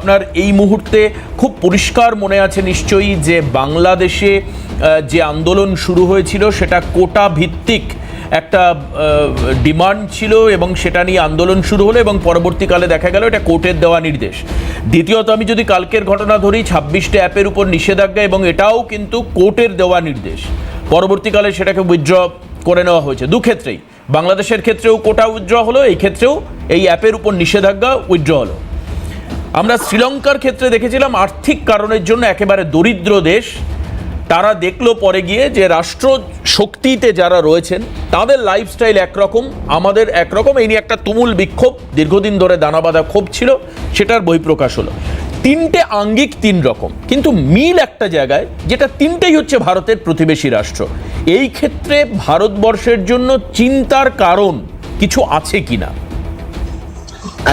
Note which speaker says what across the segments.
Speaker 1: আপনার এই মুহূর্তে খুব পরিষ্কার মনে আছে নিশ্চয়ই যে বাংলাদেশে যে আন্দোলন শুরু হয়েছিল, সেটা কোটা ভিত্তিক একটা ডিমান্ড ছিল এবং সেটা নিয়ে আন্দোলন শুরু হলো এবং পরবর্তীকালে দেখা গেল এটা কোর্টের দেওয়া নির্দেশ। দ্বিতীয়ত আমি যদি কালকের ঘটনা ধরি, ছাব্বিশটা অ্যাপের উপর নিষেধাজ্ঞা এবং এটাও কিন্তু কোর্টের দেওয়া নির্দেশ। পরবর্তীকালে সেটাকে উইথড্র করে নেওয়া হয়েছে। দু ক্ষেত্রেই। বাংলাদেশের ক্ষেত্রেও কোটা উইথড্র হলো, এই ক্ষেত্রেও এই অ্যাপের উপর নিষেধাজ্ঞা উইথড্র হলো। আমরা শ্রীলঙ্কার ক্ষেত্রে দেখেছিলাম আর্থিক কারণের জন্য একেবারে দরিদ্র দেশ। তারা দেখল পরে গিয়ে যে রাষ্ট্র শক্তিতে যারা রয়েছেন, তাদের লাইফস্টাইল একরকম, আমাদের একরকম। এই নিয়ে একটা তুমুল বিক্ষোভ, দীর্ঘদিন ধরে দানাবাঁধা ক্ষোভ ছিল, সেটার বহিঃপ্রকাশ হলো। তিনটে আঙ্গিক তিন রকম, কিন্তু মিল একটা জায়গায়, যেটা তিনটেই হচ্ছে ভারতের প্রতিবেশী রাষ্ট্র। এই ক্ষেত্রে ভারতবর্ষের জন্য চিন্তার কারণ কিছু আছে কিনা?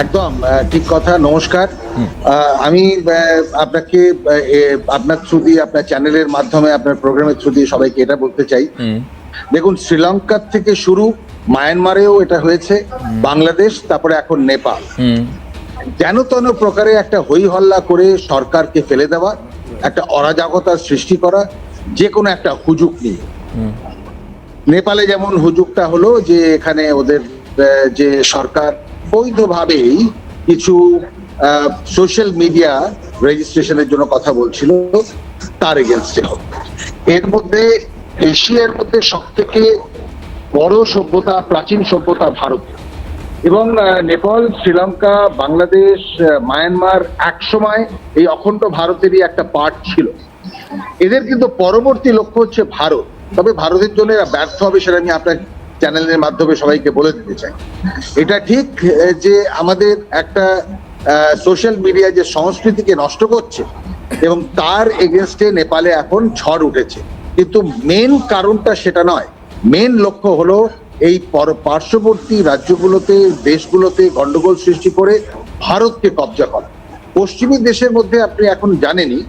Speaker 2: একদম ঠিক কথা নমস্কার। আমি আপনাকে আপনার থ্রু দিয়ে আপনার চ্যানেলের মাধ্যমে আপনার প্রোগ্রামের থ্রু দিয়ে সবাইকে এটা বলতে চাই। দেখুন শ্রীলঙ্কার থেকে শুরু মায়ানমারেও এটা হয়েছে বাংলাদেশ তারপরে এখন নেপাল। যেন তেন প্রকারে একটা হই হল্লা করে সরকারকে ফেলে দেওয়া একটা অরাজকতার সৃষ্টি করা যে কোনো একটা হুজুক নিয়ে। নেপালে যেমন হুজুকটা হলো যে এখানে ওদের যে সরকার বৈধভাবেই কিছু সোশ্যাল মিডিয়া রেজিস্ট্রেশনের জন্য কথা বলছিল, তার এগেনস্টে হোক। এর মধ্যে এশিয়ার মধ্যে সব থেকে বড় সভ্যতা, প্রাচীন সভ্যতা ভারত। এবং নেপাল, শ্রীলঙ্কা, বাংলাদেশ মায়ানমার একসময় এই অখণ্ড ভারতেরই একটা পার্ট ছিল। এদের কিন্তু পরবর্তী লক্ষ্য হচ্ছে ভারত। তবে ভারতের জন্য ব্যর্থ হবে সেটা আমি আপনার চ্যানেলের মাধ্যমে সবাইকে বলে দিতে চাই। এটা ঠিক যে আমাদের একটা সোশ্যাল মিডিয়া যে সংস্কৃতিকে নষ্ট করছে এবং তার এগেনস্টে নেপালে এখন ঝড় উঠেছে। কিন্তু মেন কারণটা সেটা নয়। মেন লক্ষ্য হলো এই পর- পার্শ্ববর্তী রাজ্যগুলোতে, দেশগুলোতে গন্ডগোল সৃষ্টি করে ভারতকে কবজা করা। পশ্চিমী দেশের মধ্যে আপনি এখন জানেনই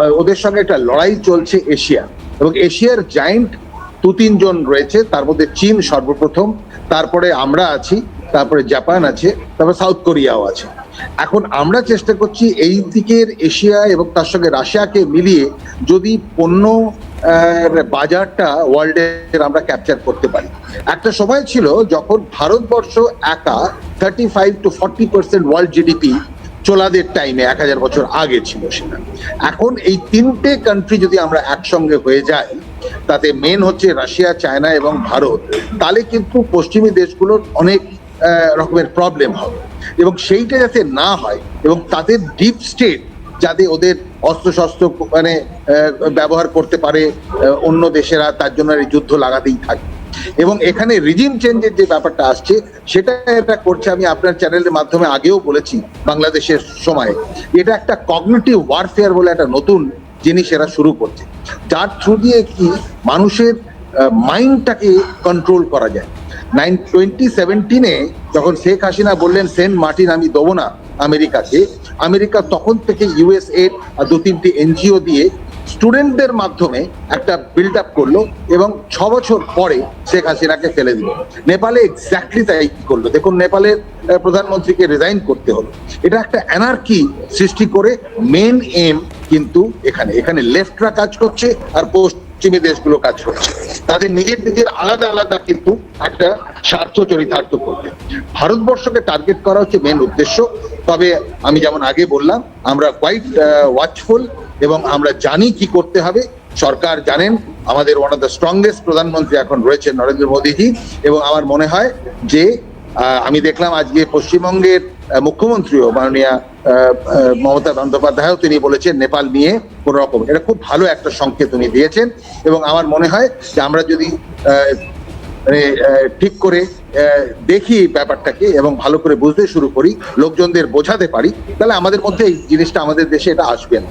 Speaker 2: ওদের সঙ্গে একটা লড়াই চলছে এশিয়া। এবং এশিয়ার জায়েন্ট দু তিনজন রয়েছে, তার মধ্যে চীন সর্বপ্রথম, তারপরে আমরা আছি, তারপরে জাপান আছে, তারপরে সাউথ কোরিয়াও আছে। এখন আমরা চেষ্টা করছি এই দিকের এশিয়া এবং তার সঙ্গে রাশিয়াকে মিলিয়ে যদি পণ্য বাজারটা ওয়ার্ল্ডের আমরা ক্যাপচার করতে পারি। একটা সময় ছিল যখন ভারতবর্ষ একা thirty five to forty percent world GDP চোলাদের টাইমে এক হাজার বছর আগে ছিল সেটা। এখন এই তিনটে কান্ট্রি যদি আমরা একসঙ্গে হয়ে যাই তাতে মেন হচ্ছে রাশিয়া, চায়না এবং ভারত। তাহলে কিন্তু পশ্চিমী দেশগুলোর অনেক রকমের প্রবলেম হবে। এবং সেইটা যাতে না হয় এবং তাদের ডিপ স্টেট যাতে ওদের অস্ত্রশস্ত্র মানে ব্যবহার করতে পারে অন্য দেশেরা, তার জন্য এই যুদ্ধ লাগাতেই থাকে। এবং এখানে রিজিম চেঞ্জের যে ব্যাপারটা আসছে, সেটা এটা করছে, আমি আপনার চ্যানেলের মাধ্যমে আগেও বলেছি, বাংলাদেশের সময়। এটা একটা কগনিটিভ ওয়ারফেয়ার বলে একটা নতুন জিনিস এরা শুরু করছে। যার থ্রু দিয়ে কি মানুষের মাইন্ডটাকে কন্ট্রোল করা যায়। নাইন টোয়েন্টি সেভেন্টিনে যখন শেখ হাসিনা বললেন, সেন্ট মার্টিন, আমি দেবো না আমেরিকাকে, আমেরিকা তখন থেকে ইউএস এড দু তিনটি এনজিও দিয়ে স্টুডেন্টদের মাধ্যমে একটা বিল্ড আপ করল এবং ছ বছর পরে শেখ হাসিনাকে ফেলে দিল। নেপালে এক্স্যাক্টলি তাই কি করল? দেখুন, নেপালের প্রধানমন্ত্রীকে রিজাইন করতে হলো। এটা একটা অ্যানার্কি সৃষ্টি করে মেন এম কিন্তু এখানে এখানে লেফটরা কাজ করছে আর পশ্চিমী দেশগুলো কাজ করছে। তাদের নিজের নিজের আলাদা আলাদা কিন্তু একটা স্বার্থ চরিতার্থ করবে। ভারতবর্ষকে টার্গেট করা হচ্ছে মেন উদ্দেশ্য। তবে আমি যেমন আগে বললাম, আমরা কোয়াইট ওয়াচফুল এবং আমরা জানি কি করতে হবে। সরকার জানেন, আমাদের ওয়ান অফ দ্য স্ট্রংগেস্ট প্রধানমন্ত্রী এখন রয়েছেন নরেন্দ্র মোদীজি এবং আমার মনে হয় যে আমি দেখলাম আজকে পশ্চিমবঙ্গের মুখ্যমন্ত্রীও মাননীয় মমতা বন্দ্যোপাধ্যায়ও তিনি বলেছেন নেপাল নিয়ে কোন রকম। এটা খুব ভালো একটা সংকেত উনি দিয়েছেন এবং আমার মনে হয় যে আমরা যদি মানে ঠিক করে দেখি ব্যাপারটাকে এবং ভালো করে বুঝতে শুরু করি, লোকজনদের বোঝাতে পারি, তাহলে আমাদের মধ্যে এই জিনিসটা আমাদের দেশে এটা আসবে না।